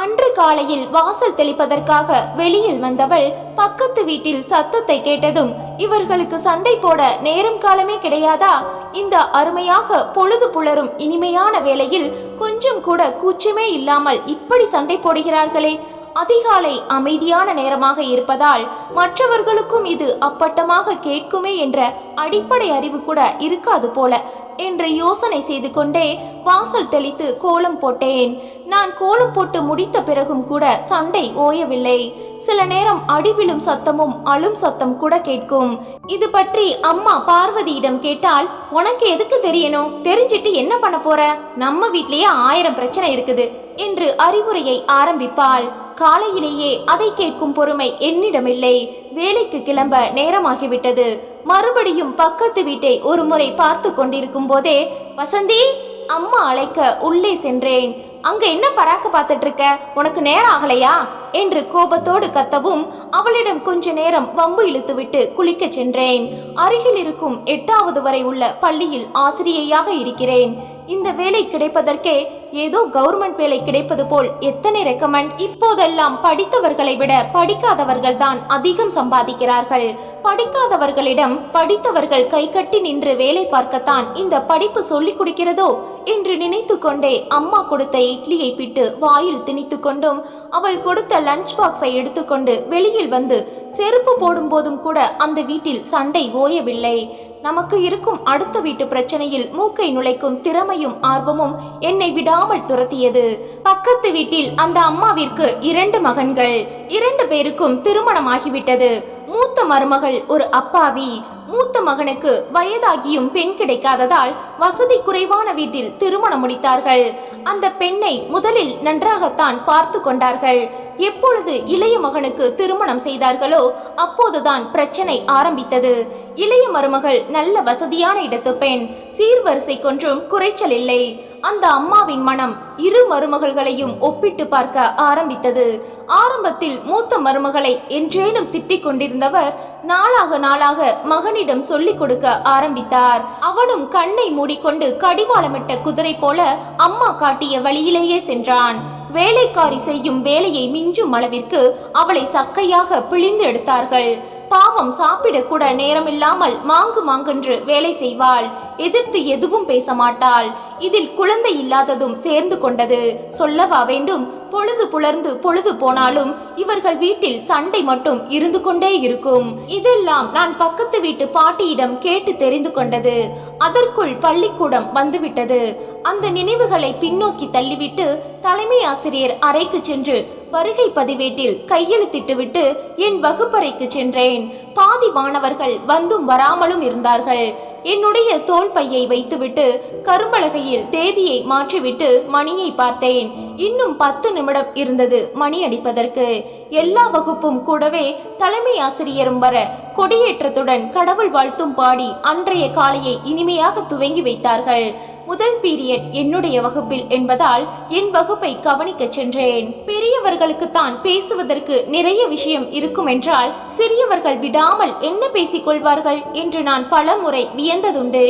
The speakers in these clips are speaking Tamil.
அன்று காலையில் வாசல் தெளிப்பதற்காக வெளியில் வந்தவள் பக்கத்து வீட்டில் சத்தத்தை கேட்டதும் இவர்களுக்கு சண்டை போட நேரம் காலமே கிடையாதா? இந்த அருமையாக பொழுது புலரும் இனிமையான வேளையில் கொஞ்சம் கூட கூச்சமே இல்லாமல் இப்படி சண்டை போடுகிறார்களே அதிகாலை அமைதியான நேரமாக இருப்பதால் மற்றவர்களுக்கும் இது அப்பட்டமாக கேட்குமே என்ற அடிப்படை அறிவு கூட இருக்காது போல. என்று யோசனை செய்து கொண்டே வாசல் தெளித்து கோலம் போட்டேன். நான் கோலம் போட்டு முடித்த பிறகும் கூட சண்டை ஓயவில்லை. சில நேரம் அடிவிழும் சத்தமும் அழும் சத்தம் கூட கேட்கும். இது பற்றி அம்மா பார்வதியிடம் கேட்டால் உனக்கு எதுக்கு தெரியணும்? தெரிஞ்சிட்டு என்ன பண்ண போற? நம்ம வீட்லயே ஆயிரம் பிரச்சனை இருக்குது. என்று அறிவுரையை ஆரம்பிப்பாள். காலையிலேயே அதை கேட்கும் பொறுமை என்னிடமில்லை. வேலைக்கு கிளம்ப நேரமாகிவிட்டது. மறுபடியும் பக்கத்து வீட்டை ஒரு முறை பார்த்து கொண்டிருக்கும் போதே வசந்தி அம்மா அழைக்க உள்ளே சென்றேன். அங்க என்ன பராக்க பார்த்துட்டு இருக்க உனக்கு நேரம் ஆகலையா? என்று கோபத்தோடு கத்தவும் அவளிடம் கொஞ்ச நேரம் வம்பு இழுத்துவிட்டு குளிக்கச் சென்றேன். அருகில் இருக்கும் எட்டாவது வரை உள்ள பள்ளியில் ஆசிரியையாக இருக்கிறேன். இந்த வேலை கிடைப்பதற்கே ஏதோ கவர்மெண்ட் வேலை கிடைப்பது போல் எத்தனை ரெக்கமெண்ட் இப்போதெல்லாம் படித்தவர்களை விட படிக்காதவர்கள் தான் அதிகம் சம்பாதிக்கிறார்கள். படிக்காதவர்களிடம் படித்தவர்கள் கை கட்டி நின்று வேலை பார்க்கத்தான் இந்த படிப்பு சொல்லிக் கொடுக்கிறதோ என்று நினைத்து கொண்டே அம்மா கொடுத்த இட்லியை பிட்டு வாயில் திணித்து கொண்டும் அவள் கொடுத்த லஞ்ச் பாக்ஸை எடுத்துக்கொண்டு வெளியில் வந்து செருப்பு போடும் போதும் கூட அந்த வீட்டில் சண்டை ஓயவில்லை. நமக்கு இருக்கும் அடுத்த வீட்டு பிரச்சனையில் மூக்கை நுழைக்கும் திறமையும் ஆர்வமும் என்னை விடாமல் துரத்தியது. பக்கத்து வீட்டில் அந்த அம்மாவிற்கு இரண்டு மகன்கள். இரண்டு பேருக்கும் திருமணமாகிவிட்டது. மூத்த மருமகள் ஒரு அப்பாவி. மூத்த மகனுக்கு வயதாகியும் பெண் கிடைக்காததால் வசதி குறைவான வீட்டில் திருமணம் முடித்தார்கள். அந்த பெண்ணை முதலில் நன்றாகத்தான் பார்த்து கொண்டார்கள். எப்பொழுது இளைய மகனுக்கு திருமணம் செய்தார்களோ அப்போதுதான் பிரச்சனை ஆரம்பித்தது. இளைய மருமகள் நல்ல வசதியான இடத்து பெண் சீர்வரிசை கொன்றும் குறைச்சல் இல்லை. அந்த அம்மாவின் மனம் இரு மருமகள்களையும் ஒப்பிட்டு பார்க்க ஆரம்பித்தது. ஆரம்பத்தில் மூத்த மருமகளை என்றேனும் திட்டிக் கொண்டிருந்தவர் நாளாக நாளாக மகனிடம் சொல்லிக் கொடுக்க ஆரம்பித்தார். அவனும் கண்ணை மூடிக்கொண்டு கடிவாளமிட்ட குதிரை போல அம்மா காட்டிய வழியிலேயே சென்றான். வேலைக்காரி செய்யும் வேலையை மிஞ்சும் அளவிற்கு அவளை சக்கையாக பிழிந்து எடுத்தார்கள். பாவம் சாப்பிடக்கூட நேரமில்லாமல் மாங்கு மாங்கென்று வேலை செய்வாள். எதிர்த்து எதுவும் பேச மாட்டாள் இதில் குழந்தை இல்லாததும் சேர்ந்து கொண்டது. சொல்லவா வேண்டும்? பொழுது புலர்ந்து பொழுது போனாலும் இவர்கள் வீட்டில் சண்டை மட்டும் இருந்து கொண்டே இருக்கும். இதெல்லாம் நான் பக்கத்து வீட்டு பாட்டியிடம் கேட்டு தெரிந்து கொண்டது. அதற்குள் பள்ளிக்கூடம் வந்துவிட்டது. அந்த நினைவுகளை பின்னோக்கி தள்ளிவிட்டு தலைமை ஆசிரியர் அறைக்கு சென்று வருகை பதிவேட்டில் கையெழுத்திட்டுவிட்டு என் வகுப்பறைக்கு சென்றேன். பாதி மாணவர்கள் வந்தும் வராமலும் இருந்தார்கள். என்னுடைய தோல் பையை வைத்துவிட்டு கரும்பலகையில் தேதியை மாற்றிவிட்டு மணியை பார்த்தேன். இன்னும் பத்து நிமிடம் இருந்தது மணி அடிப்பதற்கு. எல்லா வகுப்பும் கூடவே தலைமை ஆசிரியரும் வர கொடியேற்றத்துடன் கடவுள் வாழ்த்தும் பாடி அன்றைய காலையை இனிமையாக துவங்கி வைத்தார்கள். முதல் பீரியட் என்னுடைய வகுப்பில் என்பதால் என் வகுப்பை கவனிக்க சென்றேன். பெரியவர்கள் பெரியவர்களுக்கு தான் பேசுவதற்கு நிறைய விஷயம் இருக்கும் என்றால் சிறியவர்கள் விடாமல் என்ன பேசிக் கொள்வார்கள் என்று நான் பலமுறை வியந்ததுண்டு.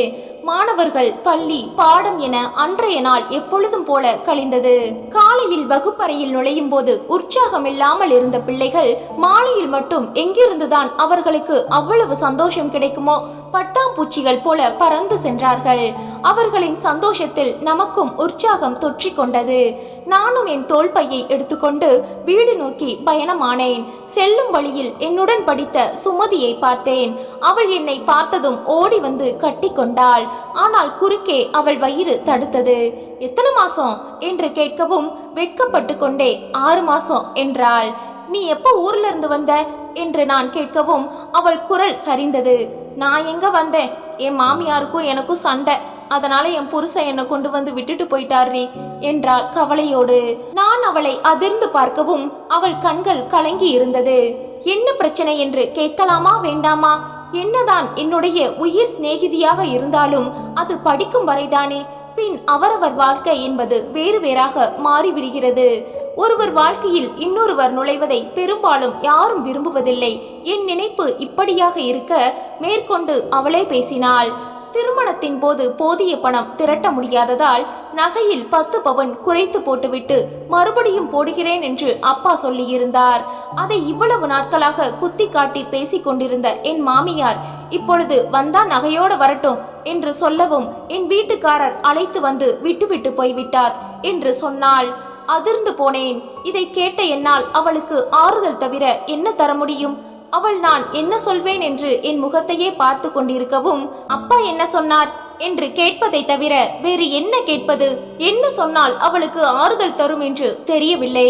மாணவர்கள் பள்ளி பாடம் என அன்றைய நாள் எப்பொழுதும் போல கழிந்தது. காலையில் வகுப்பறையில் நுழையும் போது உற்சாகம் இல்லாமல் இருந்த பிள்ளைகள் மாலையில் மட்டும் எங்கிருந்துதான் அவர்களுக்கு அவ்வளவு சந்தோஷம் கிடைக்குமோ பட்டாம்பூச்சிகள் போல பறந்து சென்றார்கள். அவர்களின் சந்தோஷத்தில் நமக்கும் உற்சாகம் தொற்றி கொண்டது. நானும் என் தோல்பையை எடுத்துக்கொண்டு வீடு நோக்கி பயணமானேன். செல்லும் வழியில் என்னுடன் படித்த சுமதியை பார்த்தேன். அவள் என்னை பார்த்ததும் ஓடி வந்து கட்டிக்கொண்டாள். ஆனால் குறுக்கே அவள் வயிறு தடுத்தது. எத்தனை மாசம்? என்று கேட்கவும் வெட்கப்பட்டு கொண்டே ஆறு மாசம் என்றாள். நீ எப்போ ஊர்ல இருந்து வந்த? என்று நான் கேட்கவும் அவள் குரல் சரிந்தது. நான் எங்க வந்தேன்? என் மாமியாருக்கும் எனக்கும் சண்டை. அதனால என் புருஷன் என்னை கொண்டு வந்து விட்டுட்டு போயிட்டாரு என்றாள் கவலையோடு. நான் அவளை அதிர்ந்து பார்க்கவும் அவள் கண்கள் கலங்கி இருந்தது. என்ன பிரச்சனை? என்று கேட்கலாமா வேண்டாமா? என்னதான் என்னுடைய உயிர் சிநேகிதியாக இருந்தாலும் அது படிக்கும் வரைதானே? பின் அவரவர் வாழ்க்கை என்பது வேறு வேறாக மாறிவிடுகிறது. ஒருவர் வாழ்க்கையில் இன்னொருவர் நுழைவதை பெரும்பாலும் யாரும் விரும்புவதில்லை. என் நினைப்பு இப்படியாக இருக்க மேற்கொண்டு அவளே பேசினாள். திருமணத்தின் போது போதிய பணம் திரட்ட முடியாததால் நகையில் பத்து பவன் குறைத்து போட்டுவிட்டு மறுபடியும் போடுகிறேன் என்று அப்பா சொல்லியிருந்தார். அதை இவ்வளவு நாட்களாக குத்தி காட்டி பேசிக் கொண்டிருந்த என் மாமியார் இப்பொழுது வந்தா நகையோட வரட்டும் என்று சொல்லவும் என் வீட்டுக்காரர் அழைத்து வந்து விட்டுவிட்டு போய்விட்டார் என்று சொன்னாள். அதிர்ந்து போனேன். இதை கேட்ட என்னால் அவளுக்கு ஆறுதல் தவிர என்ன தர முடியும்? அவள் நான் என்ன சொல்வேன் என்று என் முகத்தையே பார்த்து கொண்டிருக்கவும் அப்பா என்ன சொன்னார்? என்று கேட்பதை தவிர வேறு என்ன கேட்பது? என்ன சொன்னால் அவளுக்கு ஆறுதல் தரும் என்று தெரியவில்லை.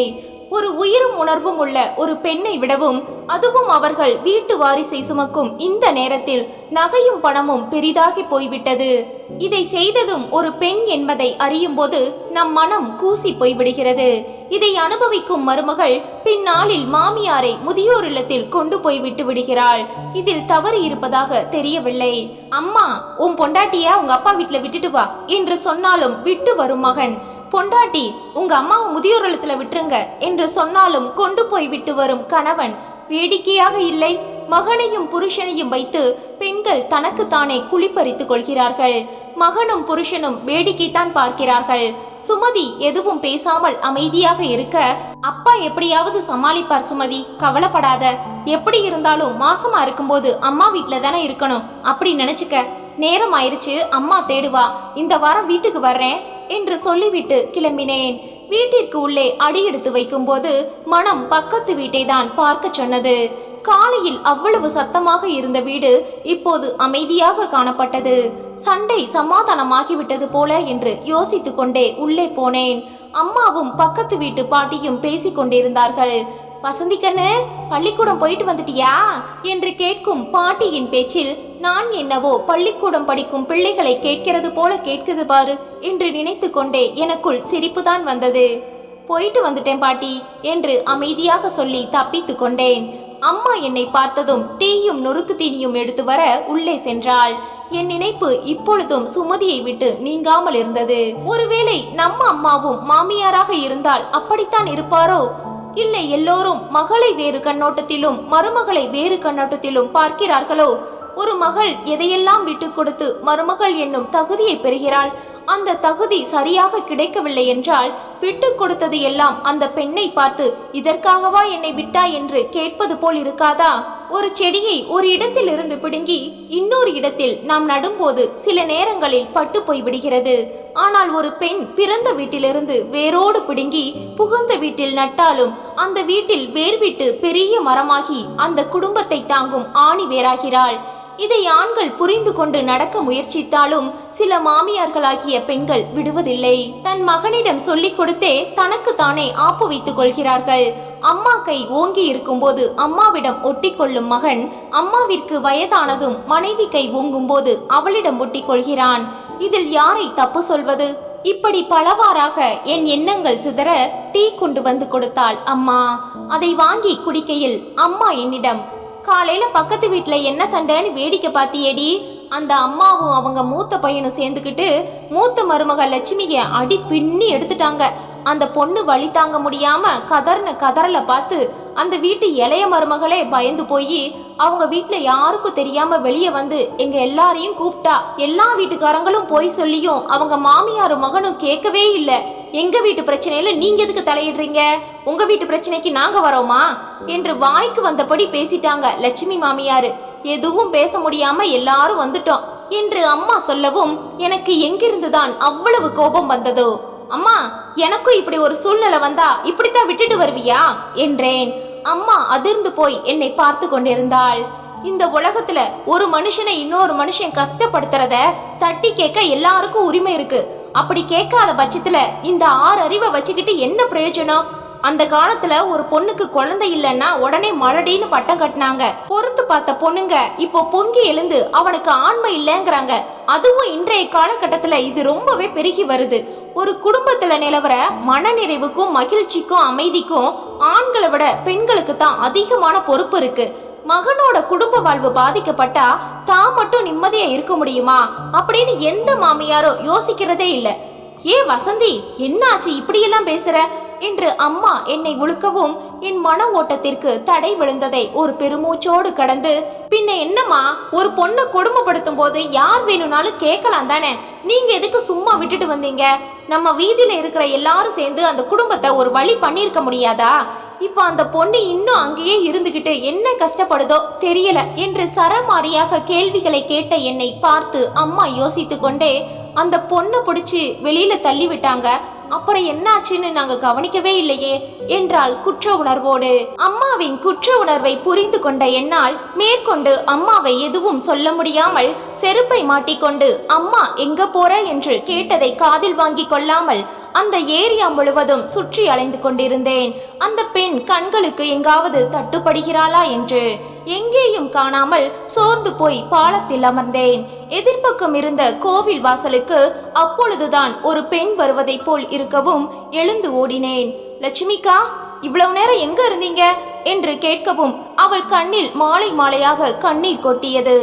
ஒரு உயிரும் உணர்வும் உள்ள ஒரு பெண்ணை விடவும் அதுவும் அவர்கள் வீட்டு வாரிசை சுமக்கும் இந்த நேரத்தில் நகையும் பணமும் பெரிதாகி போய்விட்டது. இதை செய்ததும் ஒரு பெண் என்பதை அறியும்போது நம் மனம் கூசி போய்விடுகிறது. இதை அனுபவிக்கும் மருமகள் பின்னாளில் மாமியாரை முதியோர் இல்லத்தில் கொண்டு போய் விட்டு விடுகிறாள். இதில் தவறு இருப்பதாக தெரியவில்லை. அம்மா உன் பொண்டாட்டிய உங்க அப்பா வீட்டுல விட்டுட்டு வா என்று சொன்னாலும் விட்டு வரும் மகன். பொண்டாட்டி உங்க அம்மாவை முதியோர் இல்லத்துல விட்டுருங்க என்று சொன்னாலும் கொண்டு போய் விட்டு வரும் கணவன். வேடிக்கையாக இல்லை. மகனையும் புருஷனையும் வைத்து பெண்கள் தனக்குத்தானே குளிப்பறித்துக் கொள்கிறார்கள். மகனும் புருஷனும் வேடிக்கைத்தான் பார்க்கிறார்கள். சுமதி எதுவும் பேசாமல் அமைதியாக இருக்க அப்பா எப்படியாவது சமாளிப்பார் சுமதி கவலைப்படாத. எப்படி இருந்தாலும் மாசமா இருக்கும்போது அம்மா வீட்ல தானே இருக்கணும். அப்படி நினைச்சுக்க நேரம் ஆயிருச்சு அம்மா தேடுவா. இந்த வாரம் வீட்டுக்கு வர்றேன். என்று சொல்லிவிட்டு கிளம்பினேன். வீட்டிற்கு உள்ளே அடியெடுத்து வைக்கும்போது மனம் பக்கத்து வீட்டை தான் பார்க்க சொன்னது. காலையில் அவ்வளவு சத்தமாக இருந்த வீடு இப்போது அமைதியாக காணப்பட்டது. சண்டை சமாதானமாகிவிட்டது போல என்று யோசித்துக்கொண்டே உள்ளே போனேன். அம்மாவும் பக்கத்து வீட்டு பாட்டியும் பேசிக் கொண்டிருந்தார்கள் வசந்தி கண்ணு பள்ளிக்கூடம் போயிட்டு வந்துட்டியா? என்று கேட்கும் பாட்டியின் பேச்சில் நான் என்னவோ பள்ளிக்கூடம் படிக்கும் பிள்ளைகளை கேட்கிறது போல கேட்குது பாரு என்று நினைத்து கொண்டே எனக்குள் சிரிப்புதான் வந்தது. போயிட்டு வந்துட்டேன் பாட்டி என்று அமைதியாக சொல்லி தப்பித்து கொண்டேன். அம்மா என்னை பார்த்ததும் டீயும் நொறுக்கு தீனியும் எடுத்து வர உள்ளே சென்றாள். என் நினைப்பு இப்பொழுதும் சுமதியை விட்டு நீங்காமல் இருந்தது. ஒருவேளை நம்ம அம்மாவும் மாமியாராக இருந்தால் அப்படித்தான் இருப்பாரோ? இல்லை எல்லோரும் மகளை வேறு கண்ணோட்டத்திலும் மருமகளை வேறு கண்ணோட்டத்திலும் பார்க்கிறார்களோ? ஒரு மகள் எதையெல்லாம் விட்டு கொடுத்து மருமகள் என்னும் தகுதியை பெறுகிறாள்? அந்த தகுதி சரியாக கிடைக்கவில்லை என்றால் விட்டு கொடுத்தது எல்லாம் அந்த பெண்ணை பார்த்து இதற்காகவா என்னை விட்டா என்று கேட்பது போல் இருக்காதா? ஒரு செடியை ஒரு இடத்திலிருந்து பிடுங்கி இன்னொரு இடத்தில் நாம் நடும்போது சில நேரங்களில் பட்டு போய்விடுகிறது ஆனால் ஒரு பெண் பிறந்த வீட்டிலிருந்து வேரோடு பிடுங்கி புகுந்த வீட்டில் நட்டாலும் அந்த வீட்டில் வேர் விட்டு பெரிய மரமாகி அந்த குடும்பத்தை தாங்கும் ஆணி வேறாகிறாள். இதை ஆண்கள் புரிந்து கொண்டு நடக்க முயற்சித்தாலும் சில மாமியார்களாகிய பெண்கள் விடுவதில்லை. தன் மகனிடம் சொல்லிக் கொடுத்தே தனக்கு தானே ஆப்பு வைத்துக் கொள்கிறார்கள். அம்மா கை ஓங்கி இருக்கும்போது அம்மாவிடம் ஒட்டிக்கொள்ளும் மகன் அம்மாவிற்கு வயதானதும் மனைவி கை ஓங்கும்போது அவளிடம் ஒட்டிக்கொள்கிறான். இதில் யாரை தப்பு சொல்வது? இப்படி பலவாறாக என் எண்ணங்கள் சிதற டீ கொண்டு வந்து கொடுத்தாள் அம்மா. அதை வாங்கி குடிக்கையில் அம்மா என்னிடம் காலையில பக்கத்து வீட்டில் என்ன சண்டைன்னு வேடிக்கை பார்த்தியடி அந்த அம்மாவும் அவங்க மூத்த பையனும் சேர்ந்துக்கிட்டு மூத்த மருமக லட்சுமியை அடி பின்னி எடுத்துட்டாங்க. அந்த பொண்ணு வழி தாங்க முடியாம கதர்ன கதறல பார்த்து அந்த வீட்டு இளைய மருமகளே பயந்து போய் அவங்க வீட்டில் யாருக்கும் தெரியாம வெளியே வந்து எங்க எல்லாரையும் கூப்பிட்டா எல்லா வீட்டுக்காரங்களும் போய் சொல்லியும் அவங்க மாமியாரும் மகனும் கேட்கவே இல்லை. எங்க வீட்டு பிரச்சனையில நீங்க எதுக்கு தலையிடுறீங்க? உங்க வீட்டு பிரச்சனைக்கு நாங்க வரோமா? என்று வாய்க்கு வந்தபடி பேசிட்டாங்க லட்சுமி மாமியாரு. எதுவும் பேச முடியாம எல்லாரும் வந்துட்டோம். என்று அம்மா சொல்லவும் எனக்கு எங்கிருந்துதான் அவ்வளவு கோபம் வந்ததோ? அம்மா எனக்கும் இப்படி ஒரு சூழ்நிலை வந்தா இப்படித்தான் விட்டுட்டு வருவியா? என்றேன். அம்மா அதிர்ந்து போய் என்னை பார்த்து கொண்டிருந்தாள். இந்த உலகத்துல ஒரு மனுஷனை இன்னொரு மனுஷன் கஷ்டப்படுத்துறத தட்டி கேட்க எல்லாருக்கும் உரிமை இருக்கு. அப்படி கேட்காத பட்சத்துல இந்த ஆறு அறிவை வச்சுக்கிட்டு என்ன பிரயோஜனம்? அந்த காலத்துல ஒரு பொண்ணுக்கு குழந்தை இல்லைன்னா உடனே மழடின்னு பட்டம் கட்டினாங்க. பொறுத்து பார்த்த பொண்ணுங்க இப்போ பொங்கி எழுந்து அவனுக்கு ஆண்மை இல்லைங்கிறாங்க. அதுவும் இன்றைய காலகட்டத்துல இது ரொம்பவே பெருகி வருது. ஒரு குடும்பத்துல நிலவர மனநிறைவுக்கும் மகிழ்ச்சிக்கும் அமைதிக்கும் ஆண்களை விட பெண்களுக்கு தான் அதிகமான பொறுப்பு இருக்கு. மகனோட குடும்ப வாழ்வு பாதிக்கப்பட்டா தான் மட்டும் நிம்மதியா இருக்க முடியுமா? அப்படின்னு எந்த மாமியாரும் யோசிக்கிறதே இல்ல. ஏ வசந்தி என்ன ஆச்சு இப்படியெல்லாம் பேசுற? என்று அம்மா என்னை உழுக்கவும் என் மன ஓட்டத்திற்கு தடை விழுந்ததை ஒரு பெருமூச்சோடு கடந்து பின்ன என்னம்மா? ஒரு பொண்ணை கொடுமைப்படுத்தும் போது யார் வேணும்னாலும் கேட்கலாம் தானே? நீங்க எதுக்கு சும்மா விட்டுட்டு வந்தீங்க? நம்ம வீதியில இருக்கிற எல்லாரும் சேர்ந்து அந்த குடும்பத்தை ஒரு வழி பண்ணியிருக்க முடியாதா? இப்போ அந்த பொண்ணு இன்னும் அங்கேயே இருந்துகிட்டு என்ன கஷ்டப்படுதோ தெரியல என்று சரமாரியாக கேள்விகளை கேட்ட என்னை பார்த்து அம்மா யோசித்து கொண்டே அந்த பொண்ணை பிடிச்சி வெளியில தள்ளி விட்டாங்க அப்புறம் என்னாச்சுன்னு நாங்கள் கவனிக்கவே இல்லையே. என்றாள் குற்ற உணர்வோடு. அம்மாவின் குற்ற உணர்வை புரிந்து கொண்ட என்னால் மேற்கொண்டு அம்மாவை எதுவும் சொல்ல முடியாமல் செருப்பை மாட்டிக்கொண்டு அம்மா எங்க போற? என்று கேட்டதை காதில் வாங்கி கொள்ளாமல் அந்த ஏரியா முழுவதும் சுற்றி அலைந்து கொண்டிருந்தேன். அந்த பெண் கண்களுக்கு எங்காவது தட்டுப்படுகிறாளா என்று எங்கேயும் காணாமல் சோர்ந்து போய் பாலத்தில் அமர்ந்தேன். எதிர்ப்பக்கம் இருந்த கோவில் வாசலுக்கு அப்பொழுதுதான் ஒரு பெண் வருவதைப் போல் இருக்கவும் எழுந்து ஓடினேன். லட்சுமிக்கா இவ்வளவு நேரம் எங்க இருந்தீங்க? என்று கேட்கவும் அவள் கண்ணில் மாலை மாலையாக கண்ணீர் கொட்டியது.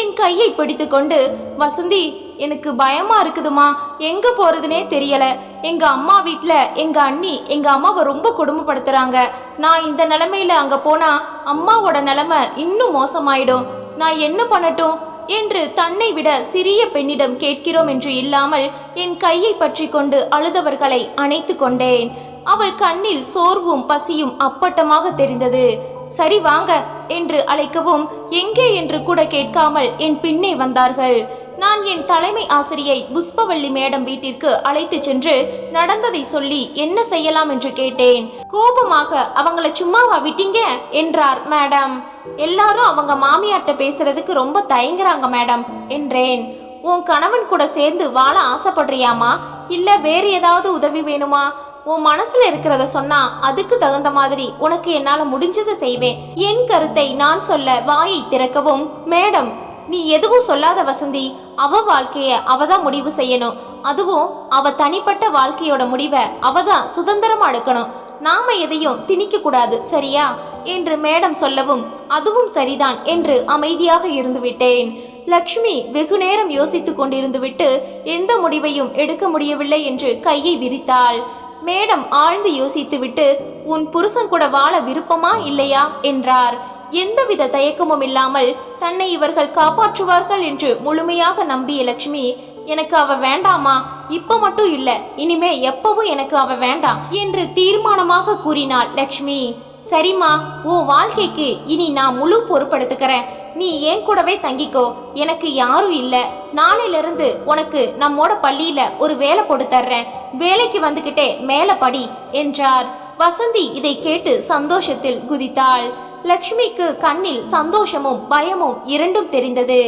என் கையை பிடித்துக்கொண்டு வசந்தி எனக்கு பயமா இருக்குதுமா எங்க போறதுனே தெரியல. எங்க அம்மா வீட்டில் எங்க அண்ணி எங்க அம்மாவை ரொம்ப கொடுமைப்படுத்துறாங்க. நான் இந்த நிலைமையில அங்க போனா அம்மாவோட நிலைமை இன்னும் மோசமாயிடும். நான் என்ன பண்ணட்டும்? என்று தன்னை விட சிறிய பெண்ணிடம் கேட்கிறோம் என்று இல்லாமல் என் கையை பற்றி கொண்டு அழுதவர்களை அணைத்து கொண்டேன் அவள் கண்ணில் சோர்வும் பசியும் அப்பட்டமாக தெரிந்தது. சரி வாங்க என்று அழைக்கவும் எங்கே? என்று கூட கேட்காமல் என் பின்னே வந்தார்கள். நான் என் தலைமை ஆசிரியை புஷ்பவள்ளி மேடம் வீட்டிற்கு அழைத்து சென்று நடந்ததை சொல்லி என்ன செய்யலாம்? என்று கேட்டேன். கோபமாக அவங்கள சும்மாவா விட்டீங்க? என்றார் மேடம். எல்லாரும் அவங்க மாமியார்ட்ட பேசுறதுக்கு ரொம்ப தயங்குறாங்க மேடம் என்றேன். உன் கணவன் கூட சேர்ந்து வாழ ஆசைப்படுறியாமா? இல்ல வேறு ஏதாவது உதவி வேணுமா? உன் மனசுல இருக்கிறத சொன்னா அதுக்கு தகுந்த மாதிரி உனக்கு என்னால முடிஞ்சதை செய்வேன். என் கருத்தை நான் சொல்ல வாயை திறக்கவும். மேடம் நீ எதுவும் சொல்லாத வசந்தி. அவ வாழ்க்கைய அவ தான் முடிவு செய்யணும். அதுவும் அவ தனிப்பட்ட வாழ்க்கையோட முடிவை அவ தான் சுதந்திரமா எடுக்கணும். நாம எதையும் திணிக்க கூடாது சரியா? என்று மேடம் சொல்லவும் அதுவும் சரிதான் என்று அமைதியாக இருந்துவிட்டேன் லக்ஷ்மி வெகு நேரம் யோசித்துக் கொண்டிருந்துவிட்டு எந்த முடிவையும் எடுக்க முடியவில்லை என்று கையை விரித்தாள். மேடம் ஆழ்ந்து யோசித்துவிட்டு உன் புருஷன் கூட வாழ விருப்பமா இல்லையா? என்றார். எந்தவித தயக்கமும் இல்லாமல் தன்னை இவர்கள் காப்பாற்றுவார்கள் என்று முழுமையாக நம்பிய லட்சுமி எனக்கு அவ வேண்டாமா? இப்ப மட்டும் இல்ல இனிமே எப்பவும் எனக்கு அவ வேண்டாம் என்று தீர்மானமாக கூறினாள் லக்ஷ்மி சரிம்மா உன் வாழ்க்கைக்கு இனி நான் முழு பொறுப்படுத்துக்கிறேன். நீ ஏன் கூடவே தங்கிக்கோ. எனக்கு யாரும் இல்ல. நாளையிலிருந்து உனக்கு நம்மோட பள்ளியில ஒரு வேலை போட்டு தர்றேன். வேலைக்கு வந்துகிட்டே மேல படி என்றார். வசந்தி இதை கேட்டு சந்தோஷத்தில் குதித்தாள். லக்ஷ்மிக்கு கண்ணில் சந்தோஷமும் பயமும் இரண்டும் தெரிந்தது.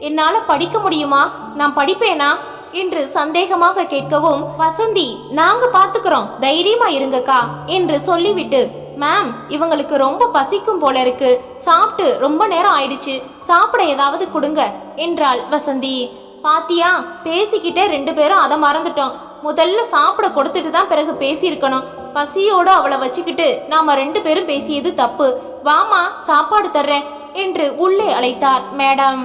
என்னால படிக்க முடியுமா? நான் படிப்பேனா? என்று சந்தேகமாக கேட்கவும் வசந்தி நாங்க பாத்துக்கிறோம். தைரியமா இருங்கக்கா என்று சொல்லிவிட்டு மேம் இவங்களுக்கு ரொம்ப பசிக்கும் போல இருக்கு. சாப்பிட்டு ரொம்ப நேரம் ஆயிடுச்சு. சாப்பிட ஏதாவது கொடுங்க என்றாள் வசந்தி. பாத்தியா பேசிக்கிட்டே ரெண்டு பேரும் அதை மறந்துட்டோம். முதல்ல சாப்பிட கொடுத்துட்டு தான் பிறகு பேசியிருக்கணும். பசியோட அவளை வச்சுக்கிட்டு நாம ரெண்டு பேரும் பேசியது தப்பு. வாமா சாப்பாடு தர்றேன் என்று உள்ளே அழைத்தார் மேடம்.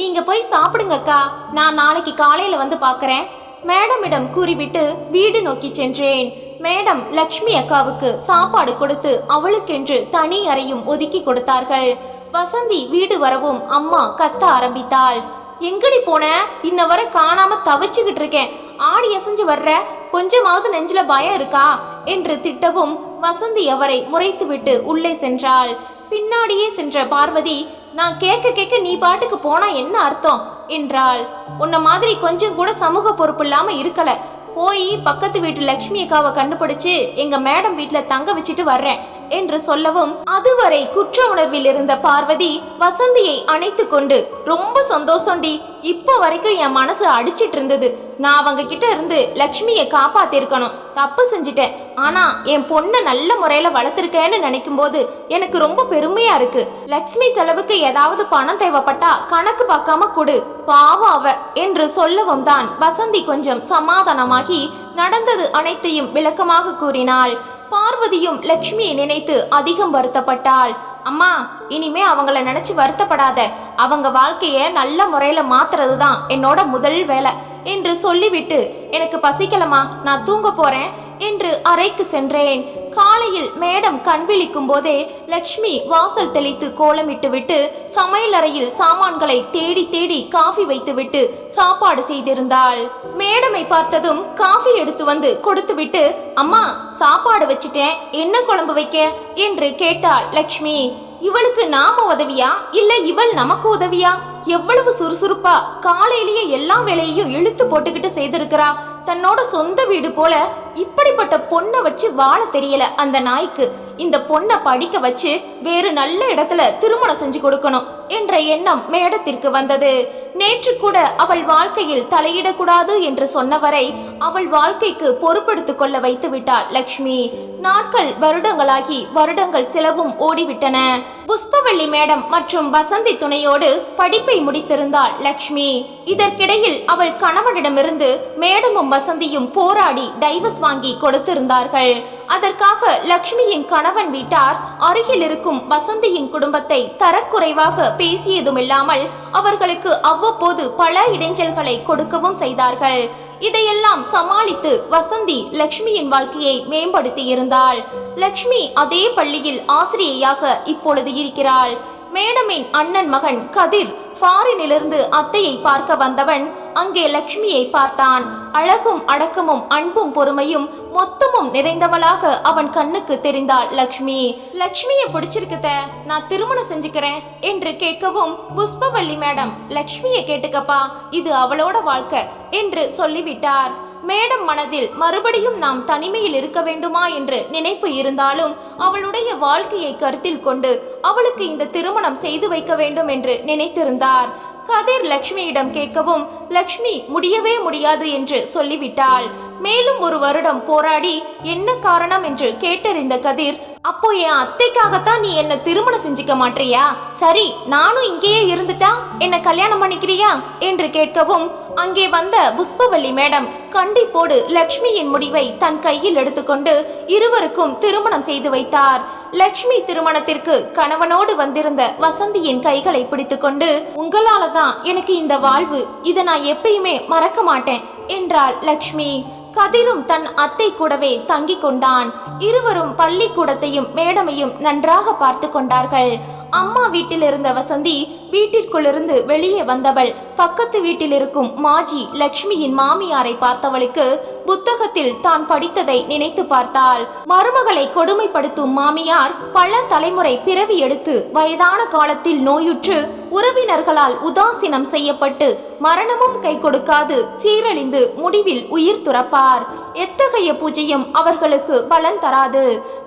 நீங்க போய் சாப்பிடுங்கக்கா நான் நாளைக்கு காலையில வந்து பாக்குறேன் மேடமிடம் கூறிவிட்டு வீடு நோக்கி சென்றேன். மேடம் லக்ஷ்மி அக்காவுக்கு சாப்பாடு கொடுத்து அவளுக்கென்று தனி அறையும் ஒதுக்கி கொடுத்தார்கள். வசந்தி வீடு வரவும் அம்மா கத்த ஆரம்பித்தாள். எங்கடி போன? இன்ன வரை காணாம தவிச்சுக்கிட்டு இருக்கேன். ஆடி அசைஞ்சு வர்ற? கொஞ்சமாவது நெஞ்சில பயம் இருக்கா? என்று திட்டவும் வசந்தி அவரை முறைத்துவிட்டு உள்ளே சென்றாள். பின்னாடியே சென்ற பார்வதி நான் கேட்க கேட்க நீ பாட்டுக்கு போனா என்ன அர்த்தம்? என்றாள். உன்ன மாதிரி கொஞ்சம் கூட சமூக பொறுப்பு இல்லாம இருக்கல. போய் பக்கத்து வீட்டு லக்ஷ்மி அக்காவை கண்டுபிடிச்சு எங்க மேடம் வீட்டுல தங்க வச்சுட்டு வர்றேன். என்று சொல்லவும் அதுவரை குற்ற உணர்வில் இருந்த பார்வதி வசந்தியை அணைத்து கொண்டு ரொம்ப சந்தோஷம்டி. இப்போ வரைக்கும் என் மனசு அடிச்சிட்டு இருந்தது. நான் அவங்க கிட்ட இருந்து லக்ஷ்மியை காப்பாத்திருக்கணும். தப்பு செஞ்சிட்டேன். ஆனா என் பொண்ணை நல்ல முறையில வளர்த்துருக்கேன்னு நினைக்கும் போது எனக்கு ரொம்ப பெருமையா இருக்கு. லக்ஷ்மி செலவுக்கு ஏதாவது பணம் தேவைப்பட்டா கணக்கு பார்க்காம கொடு. பாவம் அவ. என்று சொல்லவும் தான் வசந்தி கொஞ்சம் சமாதானமாகி நடந்தது அனைத்தையும் விளக்கமாக கூறினாள். பார்வதியும் லக்ஷ்மியை நினைத்து அதிகம் வருத்தப்பட்டாள். அம்மா இனிமே அவங்கள நினைச்சு வருத்தப்படாத. அவங்க வாழ்க்கைய நல்ல முறையில மாத்துறது தான் என்னோட முதல் வேலை. என்று சொல்லிவிட்டு எனக்கு பசிக்கலமா நான் தூங்க போறேன் என்று அறைக்கு சென்றேன். காலையில் மேடம் கண் விழிக்கும் போதே லக்ஷ்மி வாசல் தெளித்து கோலமிட்டு விட்டு சமையலறையில் சாமான்களை தேடி தேடி காஃபி வைத்துவிட்டு சாப்பாடு செய்திருந்தாள். மேடமை பார்த்ததும் காஃபி எடுத்து வந்து கொடுத்துவிட்டு அம்மா சாப்பாடு வச்சிட்டேன் என்ன குழம்பு வைக்க? என்று கேட்டாள் லக்ஷ்மி. இவளுக்கு நாம உதவியா? இல்ல இவள் நமக்கு உதவியா? எவ்வளவு சுறுசுறுப்பா. காலையிலேயே எல்லா வேலையையும் இழுத்து போட்டுக்கிட்டு செய்திருக்கிறா. தன்னோட சொந்த வீடு போல இப்படிப்பட்ட பொண்ணை வச்சு வாழ தெரியல அந்த நாய்க்கு. இந்த பொண்ணை படிக்க வச்சு வேறு நல்ல இடத்துல திருமணம் செஞ்சு கொடுக்கணும். என்ற எண்ணம் மேடத்திற்கு வந்தது. நேற்று கூட அவள் வாழ்க்கையில் தலையிடக்கூடாது என்று சொன்னவரை அவள் வாழ்க்கைக்கு பொறுப்படுத்திக் கொள்ள வைத்து விட்டாள் லக்ஷ்மி. நாட்கள் வருடங்களாகி வருடங்கள் சிலவும் ஓடிவிட்டன. புஷ்பவள்ளி மேடம் மற்றும் வசந்தி துணையோடு படிப்பை முடித்திருந்தாள் லக்ஷ்மி. இதற்கிடையில் அவள் கணவனிடமிருந்து மேடமும் வசந்தியும் போராடி டைவர்ஸ் வாங்கி கொடுத்திருந்தார்கள். அதற்காக லக்ஷ்மியின் கணவன் வீட்டார் அருகில் இருக்கும் வசந்தியின் குடும்பத்தை தரக்குறைவாக பேசியதுமில்லாமல் அவர்களுக்கு அவ்வப்போது பல இடைஞ்சல்களை கொடுக்கவும் செய்தார்கள். இதையெல்லாம் சமாளித்து வசந்தி லக்ஷ்மியின் வாழ்க்கையை மேம்படுத்தி இருந்தாள் லக்ஷ்மி அதே பள்ளியில் ஆசிரியையாக இப்பொழுது இருக்கிறாள். மேடமின் அண்ணன் மகன் கதிர் ஃபாரினிலிருந்து அத்தையை பார்க்க வந்தவன் அங்கே லக்ஷ்மியை பார்த்தான். அழகும் அடக்கமும் அன்பும் பொறுமையும் மொத்தமும் நிறைந்தவளாக அவன் கண்ணுக்கு தெரிந்தாள் லக்ஷ்மி. லக்ஷ்மியை பிடிச்சிருக்குத நான் திருமணம் செஞ்சுக்கிறேன் என்று கேட்கவும் புஷ்பவள்ளி மேடம் லக்ஷ்மியை கேட்டுக்கப்பா இது அவளோட வாழ்க்கை என்று சொல்லிவிட்டார். மேடம் மனதில் மறுபடியும் நாம் தனிமையில் இருக்க வேண்டுமா என்று நினைப்பு இருந்தாலும் அவளுடைய வாழ்க்கையை கருத்தில் கொண்டு அவளுக்கு இந்த திருமணம் செய்து வைக்க வேண்டும் என்று நினைத்திருந்தார். கதிர் லக்ஷ்மியிடம் கேட்கவும் லக்ஷ்மி முடியவே முடியாது என்று சொல்லிவிட்டாள். மேலும் ஒரு வருடம் போராடி என்ன காரணம் என்று கேட்டறிந்த கதிர் அப்போ என் அத்தைக்காகத்தான் நீ என்ன திருமணம் செஞ்சுக்க மாட்டியா சரி நானும் இங்கேயே இருந்துட்டா? என்ன கல்யாணம் பண்ணிக்கிறியா? என்று கேட்கவும் அங்கே வந்த புஷ்பவல்லி மேடம் கண்டிப்போடு லக்ஷ்மியின் முடிவை தன் கையில் எடுத்துக்கொண்டு இருவருக்கும் திருமணம் செய்து வைத்தார். லக்ஷ்மி திருமணத்திற்கு கணவனோடு வந்திருந்த வசந்தியின் கைகளை பிடித்துக்கொண்டு உங்களால தான் எனக்கு இந்த வாழ்வு இதை நான் எப்பயுமே மறக்க மாட்டேன் என்றாள் லக்ஷ்மி. கதிரும் தன் அத்தை கூடவே தங்கிக் கொண்டான். இருவரும் பள்ளிக்கூடத்தையும் மேடமையும் நன்றாக பார்த்து கொண்டார்கள். அம்மா வீட்டில் இருந்த வசந்தி வீட்டிற்குள்ளிருந்து வெளியே வந்தவள் பக்கத்து வீட்டில் இருக்கும் மாஜி லக்ஷ்மியின் மாமியாரை பார்த்தவளுக்கு புத்தகத்தில் தான் படித்ததை நினைத்து பார்த்தாள். மருமகளை கொடுமைப்படுத்தும் மாமியார் பல தலைமுறை பிறவி எடுத்து வயதான காலத்தில் நோயுற்று உறவினர்களால் உதாசீனம் செய்யப்பட்டு மரணமும் கை கொடுக்காது சீரழிந்து முடிவில் உயிர் துறப்பார். எத்தகைய பூஜையும் அவர்களுக்கு பலன் தராது.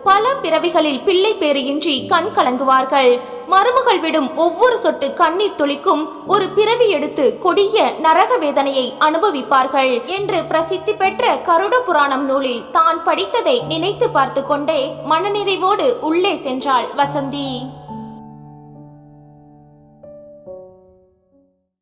பல பிறவிகளில் பிள்ளை பேறு கண் கலங்குவார்கள். மருமகள் விடும் ஒவ்வொரு சொட்டு கண்ணீர் துளிக்கும் ஒரு பிறவி எடுத்து எடுத்து கொடிய நரக வேதனையை அனுபவிப்பார்கள் என்று பிரசித்தி பெற்ற கருட புராணம் நூலில் தான் படித்ததை நினைத்து பார்த்து கொண்டே மனநிறைவோடு உள்ளே சென்றாள் வசந்தி.